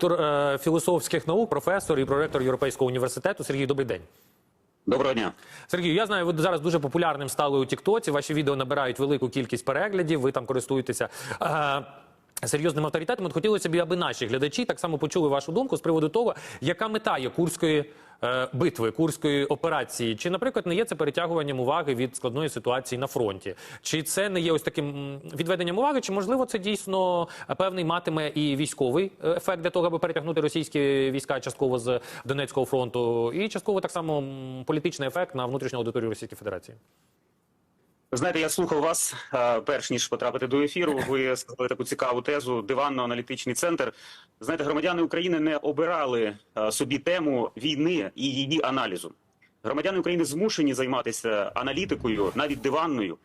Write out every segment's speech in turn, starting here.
доктор е, філософських наук, професор і проректор Європейського університету. Сергій, добрий день. Доброго дня. Сергію, я знаю, ви зараз дуже популярним стали у Тіктоці. Ваші відео набирають велику кількість переглядів. Ви там користуєтеся. Е, Серйозним авторитетом От хотілося б, аби наші глядачі так само почули вашу думку з приводу того, яка мета є курської е, битви, курської операції. Чи, наприклад, не є це перетягуванням уваги від складної ситуації на фронті? Чи це не є ось таким відведенням уваги? Чи можливо це дійсно е, певний матиме і військовий е, ефект для того, аби перетягнути російські війська частково з Донецького фронту, і частково так само політичний ефект на внутрішню аудиторію Російської Федерації? Знаєте, я слухав вас е, перш ніж потрапити до ефіру. Ви сказали таку цікаву тезу диванно-аналітичний центр. Знаєте, громадяни України не обирали е, собі тему війни і її аналізу. Громадяни України змушені займатися аналітикою, навіть диванною,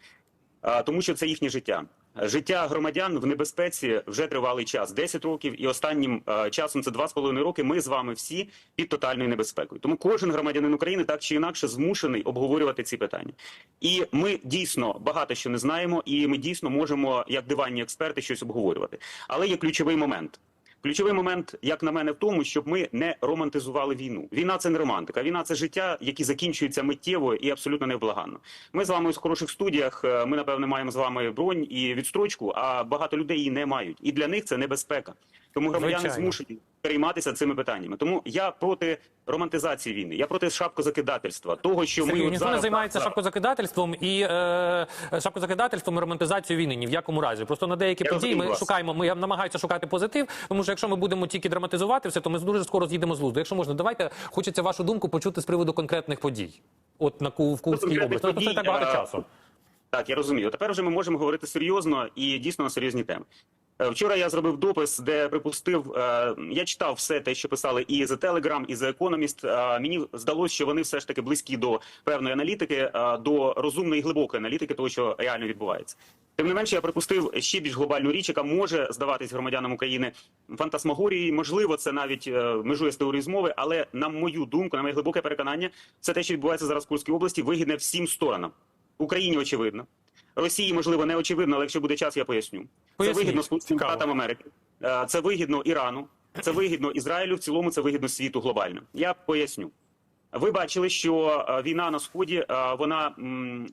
е, тому що це їхнє життя. Життя громадян в небезпеці вже тривалий час 10 років, і останнім е, часом це 2,5 роки. Ми з вами всі під тотальною небезпекою. Тому кожен громадянин України так чи інакше змушений обговорювати ці питання. І ми дійсно багато що не знаємо, і ми дійсно можемо, як диванні експерти, щось обговорювати. Але є ключовий момент. Ключовий момент, як на мене, в тому, щоб ми не романтизували війну. Війна це не романтика. Війна це життя, які закінчуються миттєво і абсолютно невблаганно. Ми з вами в хороших студіях. е, Ми напевне маємо з вами бронь і відстрочку, а багато людей її не мають. І для них це небезпека. Тому громадяни Звичайно. змушені перейматися цими питаннями. Тому я проти романтизації війни. Я проти шапкозакидательства. Того, що Сергій, ми ніхто не займається шапкозакидательством і е, шапкозакидательством і романтизацією війни. Ні в якому разі. Просто на деякі Я події ми вас. шукаємо. Ми намагаємося шукати позитив, тому що якщо ми будемо тільки драматизувати все, то ми дуже скоро з'їдемо з лузду. Якщо можна, давайте хочеться вашу думку почути з приводу конкретних подій. От на в Курській конкретних області. Не так багато часу. Так, я розумію. Тепер вже ми можемо говорити серйозно і дійсно на серйозні теми. Е, Вчора я зробив допис, де припустив, е, я читав все те, що писали і The Telegram, і The Economist. Е, Мені здалося, що вони все ж таки близькі до певної аналітики, до розумної і глибокої аналітики того, що реально відбувається. Тим не менше, я припустив ще більш глобальну річ, яка може здаватись громадянам України фантасмагорією. Можливо, це навіть межує з теорії змови, але на мою думку, на моє глибоке переконання, це те, що відбувається зараз в Курській області, вигідне всім сторонам. Україні очевидно. Росії, можливо, не очевидно, але якщо буде час, я поясню. Це вигідно Сполученим Штатам Америки, Е, це вигідно Ірану, це вигідно Ізраїлю. В цілому це вигідно світу глобально. Я поясню. Ви бачили, що е, війна на сході е, вона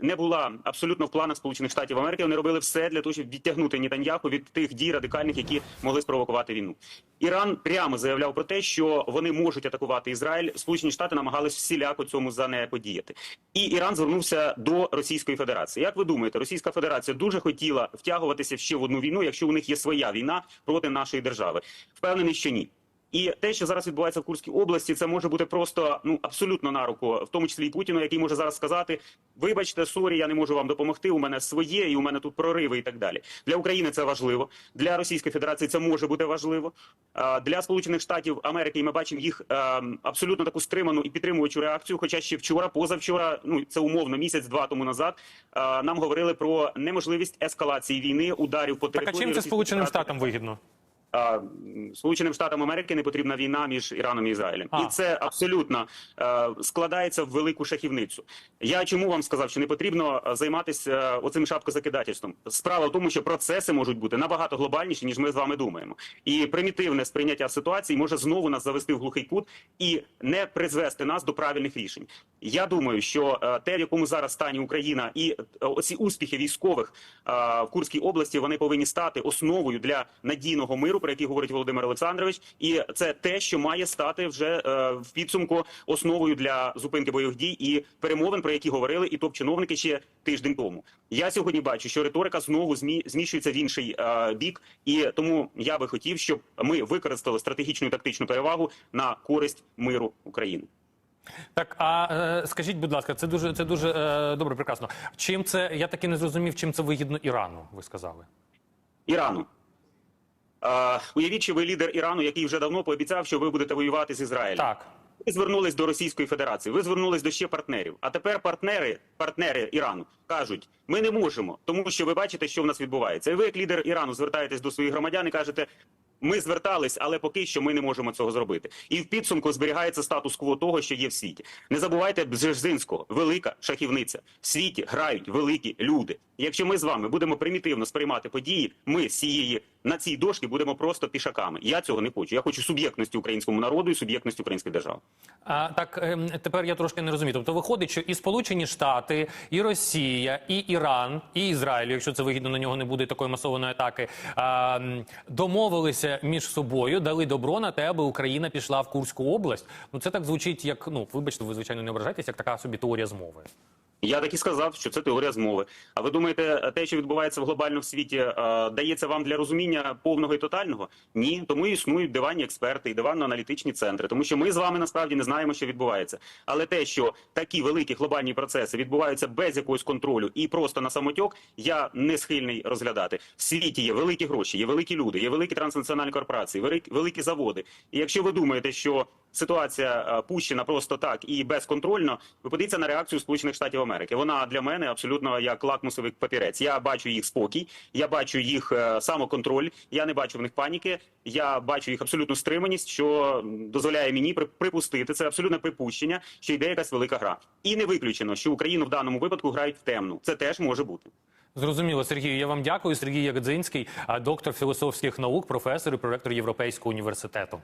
не була абсолютно в планах Сполучених Штатів Америки. Вони робили все для того, щоб відтягнути Нетаньяху від тих дій радикальних, які могли спровокувати війну. Іран прямо заявляв про те, що вони можуть атакувати Ізраїль. Сполучені Штати намагались всіляко цьому занеподіяти. І Іран звернувся до Російської Федерації. Як ви думаєте, Російська Федерація дуже хотіла втягуватися ще в одну війну, якщо у них є своя війна проти нашої держави? Впевнений, що ні. І те, що зараз відбувається в Курській області, це може бути просто ну абсолютно на руку, в тому числі і Путіну, який може зараз сказати: вибачте, сорі, я не можу вам допомогти. У мене своє, і у мене тут прориви, і так далі. Для України це важливо. Для Російської Федерації це може бути важливо. Для Сполучених Штатів Америки і ми бачимо їх ем, абсолютно таку стриману і підтримуючу реакцію. Хоча ще вчора, позавчора, ну це умовно місяць-два тому назад. Нам говорили про неможливість ескалації війни, ударів по Так а чим це Російської Сполученим Штатам вигідно? А, Сполученим Штатам Америки не потрібна війна між Іраном і Ізраїлем, А. і це абсолютно е, складається в велику шахівницю. Я чому вам сказав, що не потрібно е, займатися е, оцим шапкозакидательством? Справа в тому, що процеси можуть бути набагато глобальніші, ніж ми з вами думаємо. І примітивне сприйняття ситуації може знову нас завести в глухий кут і не призвести нас до правильних рішень. Я думаю, що е, те, в якому зараз стані Україна, і оці успіхи військових е, в Курській області, вони повинні стати основою для надійного миру, про який говорить Володимир Олександрович, і це те, що має стати вже е, в підсумку основою для зупинки бойових дій і перемовин, про які говорили і топ-чиновники ще тиждень тому. Я сьогодні бачу, що риторика знову змі- зміщується в інший е, бік, і тому я би хотів, щоб ми використали стратегічну і тактичну перевагу на користь миру України. Так, а е, скажіть, будь ласка, це дуже це дуже е, добре, прекрасно. Чим це я таки не зрозумів, чим це вигідно Ірану? Ви сказали. Ірану. Е, уявіть, що ви лідер Ірану, який вже давно пообіцяв, що ви будете воювати з Ізраїлем. Так. Ви звернулись до Російської Федерації, ви звернулись до ще партнерів. А тепер партнери, партнери Ірану кажуть: ми не можемо, тому що ви бачите, що в нас відбувається. І ви, як лідер Ірану, звертаєтесь до своїх громадян і кажете. Ми звертались, але поки що ми не можемо цього зробити. І в підсумку зберігається статус-кво того, що є в світі. Не забувайте Бжезинського, велика шахівниця. В світі грають великі люди. Якщо ми з вами будемо примітивно сприймати події, ми з цієї на цій дошці будемо просто пішаками. Я цього не хочу. Я хочу суб'єктності українському народу і суб'єктності української держави. А, так ем, тепер я трошки не розумію. Тобто виходить, що і Сполучені Штати, і Росія, і Іран, і Ізраїль, якщо це вигідно, на нього не буде такої масованої атаки, домовилися між собою, дали добро на те, аби Україна пішла в Курську область. Ну це так звучить, як ну вибачте, ви звичайно не ображаєтесь, як така собі теорія змови. Я так і сказав, що це теорія змови. А ви думаєте, те, що відбувається в глобальному світі, е, дається вам для розуміння повного і тотального? Ні, тому існують диванні експерти і диванно-аналітичні центри, тому що ми з вами насправді не знаємо, що відбувається. Але те, що такі великі глобальні процеси відбуваються без якогось контролю і просто на самотьок, я не схильний розглядати. В світі є великі гроші, є великі люди, є великі транснаціональні корпорації, великі заводи. І якщо ви думаєте, що ситуація е, пущена просто так і безконтрольно, ви подивіться на реакцію Сполучених Штатів Америки. Вона для мене абсолютно як лакмусовий папірець. Я бачу їх спокій, я бачу їх е, самоконтроль, я не бачу в них паніки. Я бачу їх абсолютну стриманість, що дозволяє мені при- припустити це абсолютне припущення, що йде якась велика гра. І не виключено, що Україну в даному випадку грають в темну. Це теж може бути. Зрозуміло, Сергію. Я вам дякую. Сергій Ягодзинський, а, доктор філософських наук, професор і проректор Європейського університету.